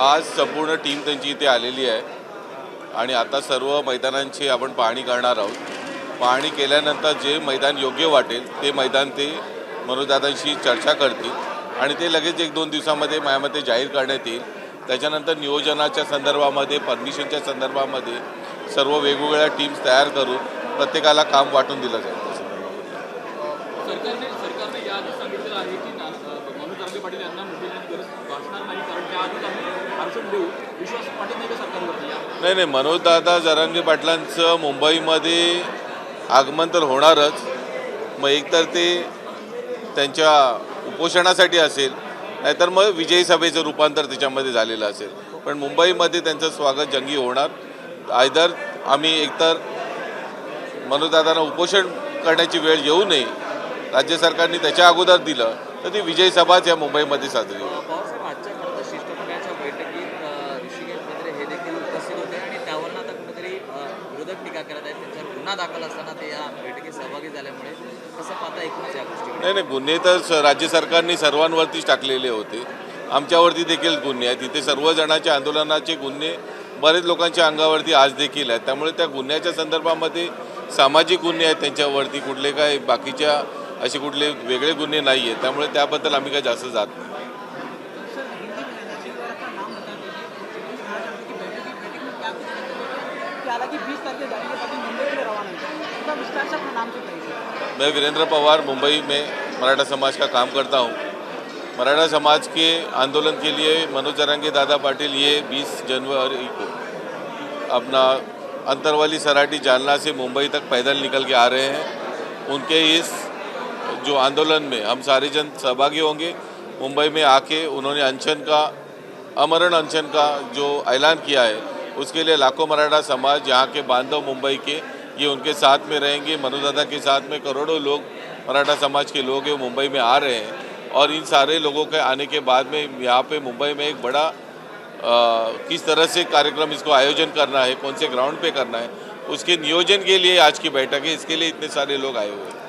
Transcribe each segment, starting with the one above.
आज संपूर्ण टीम त्यांची इथे आलेली आहे. आणि आता सर्व मैदानांची आपण पाहणी करणार आहोत. पाहणी केल्यानंतर जे मैदान योग्य वाटेल ते मैदान ते मनोजदादांशी चर्चा करतील. आणि ते लगेच एक दोन दिवसामध्ये माझ्यामध्ये जाहीर करण्यात येईल. त्याच्यानंतर नियोजनाच्या संदर्भामध्ये परमिशनच्या संदर्भामध्ये सर्व वेगवेगळ्या टीम्स तयार करून प्रत्येकाला काम वाटून दिलं जाईल. त्या संदर्भामध्ये. सरकारने नाही देऊ विश्वास पाटील नाही सरकारवरती नाही नाही मनोजदादा जरांगे पाटलांचं मुंबईमध्ये आगमन तर होणारच. मग एकतर ते त्यांच्या उपोषणासाठी असेल नाहीतर मग विजयी सभेचं रूपांतर त्याच्यामध्ये झालेलं असेल. पण मुंबईमध्ये त्यांचं स्वागत जंगी होणार. आयदर आम्ही एकतर मनोजदादांना उपोषण करण्याची वेळ येऊ नये राज्य सरकारने त्याच्या अगोदर दिलं तर ती विजयी सभाच या मुंबईमध्ये साजरी होईल. गुन्हा दाखल असताना ते या बैठकीत सहभागी झाल्यामुळे कसं पाहता एकूणच या गोष्टी नाही नाही गुन्हे तर स- राज्य सरकारने सर्वांवरतीच टाकलेले होते. आमच्यावरती देखील गुन्हे आहेत. तिथे सर्वजणाच्या आंदोलनाचे गुन्हे बरेच लोकांच्या अंगावरती आज देखील आहेत. त्यामुळे त्या गुन्ह्याच्या संदर्भामध्ये सामाजिक गुन्हे आहेत त्यांच्यावरती. कुठले काय बाकीच्या असे कुठले वेगळे गुन्हे नाही आहेत त्यामुळे त्याबद्दल आम्ही काय जास्त जात नाही. मैं वीरेंद्र पवार मुंबई में मराठा समाज का काम करता हूँ। मराठा समाज के आंदोलन के लिए मनोज जरांगे दादा पाटिल ये 20 जनवरी को अपना अंतरवाली सराठी जालना से मुंबई तक पैदल निकल के आ रहे हैं। उनके इस जो आंदोलन में हम सारे जन सहभागी होंगे। मुंबई में आके उन्होंने अनशन का, अमरण अनशन का जो ऐलान किया है उसके लिए लाखों मराठा समाज यहाँ के बांधव मुंबई के ये उनके साथ में रहेंगे। मनोदादा के साथ में करोड़ों लोग मराठा समाज के लोग हैं मुंबई में आ रहे हैं। और इन सारे लोगों के आने के बाद में यहाँ पे मुंबई में एक बड़ा अ, किस तरह से कार्यक्रम इसको आयोजन करना है कौन से ग्राउंड पे करना है उसके नियोजन के लिए आज की बैठक है। इसके लिए इतने सारे लोग आए हुए हैं।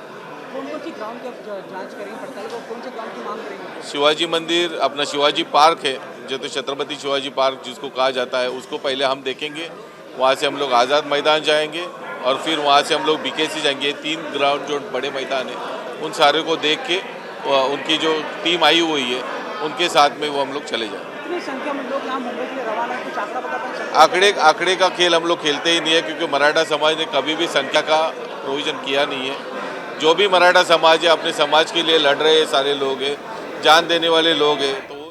शिवाजी मंदिर अपना शिवाजी पार्क है जो तो छत्रपति शिवाजी पार्क जिसको कहा जाता है उसको पहले हम देखेंगे वहाँ से हम लोग आज़ाद मैदान जाएँगे और फिर वहाँ से हम लोग बीकेसी जाएँगे। तीन ग्राउंड जो बड़े मैदान हैं उन सारे को देख के उनकी जो टीम आई हुई है उनके साथ में वो हम लोग चले जाएँगे। संख्या? आंकड़े आंकड़े का खेल हम लोग खेलते ही नहीं है क्योंकि मराठा समाज ने कभी भी संख्या का प्रोविज़न किया नहीं है। जो भी मराठा समाज है अपने समाज के लिए लड़ रहे सारे लोग हैं जान देने वाले लोग हैं तो